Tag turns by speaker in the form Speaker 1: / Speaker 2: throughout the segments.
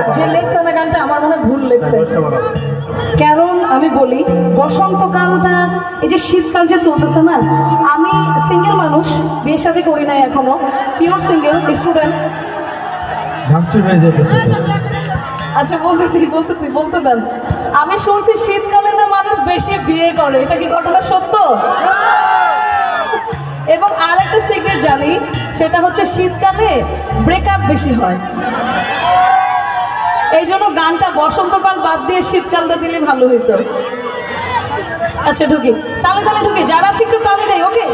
Speaker 1: আছে কারণ আমি বলি বসন্তকালটা এই যে শীতকাল যে চলতেছে না আমি সিঙ্গেল মানুষ বিয়ের সাথে করি নাই এখনও পিওর সিঙ্গেল স্টুডেন্ট
Speaker 2: হয়ে
Speaker 1: আচ্ছা বলতেছি বলতেছি বলতে দেন। আমি শুনছি শীতকালে না মানুষ বেশি বিয়ে করে এটা কি ঘটনা সত্য? এবং আর একটা সিক্রেট জানি সেটা হচ্ছে শীতকালে ব্রেকআপ বেশি হয়। এই জন্য গানটা বসন্তকাল বাদ দিয়ে শীতকালটা দিলে ভালো হইতো। আচ্ছা ঢুকি। তালে তালে ঢুকি। যারা আছে একটু তালে দেয় ওকে?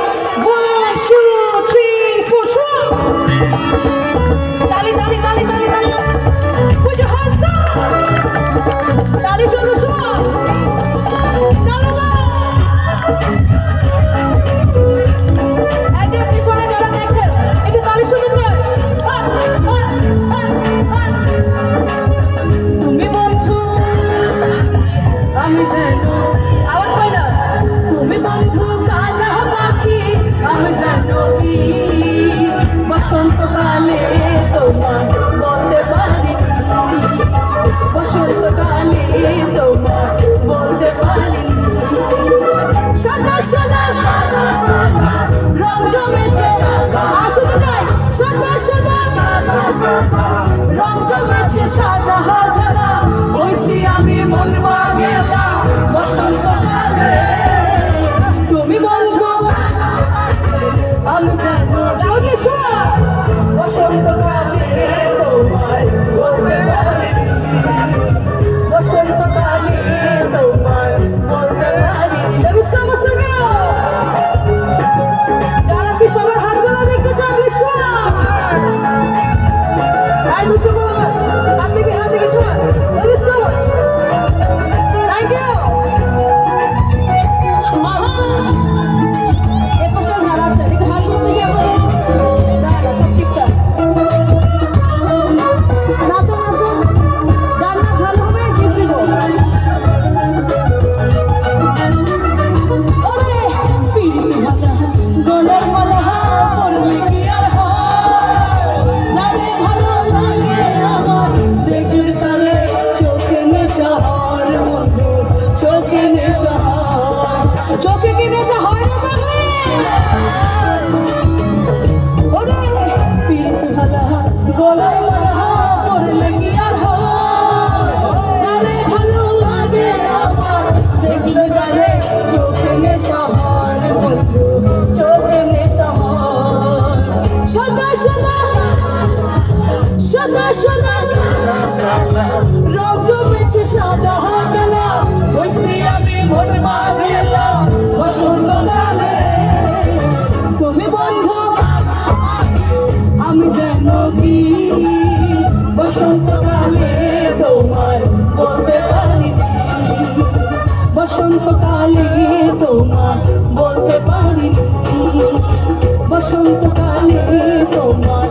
Speaker 1: তোমার বলতে পারি বসন্তকালে তোমার বলতে পারি সদা সদা রং জমেছে আসতে চাই সদা সদা রং জমেছে সাদা হারা বইছি আমি মনবা গেলা বসন্তকালে তুমি বন্ধু আমি জানো বসন্তকালে চোখে কি নেশা যেন বসন্তকালে বসন্তকালে তোমার বলতে পারি। বসন্তকালে তোমার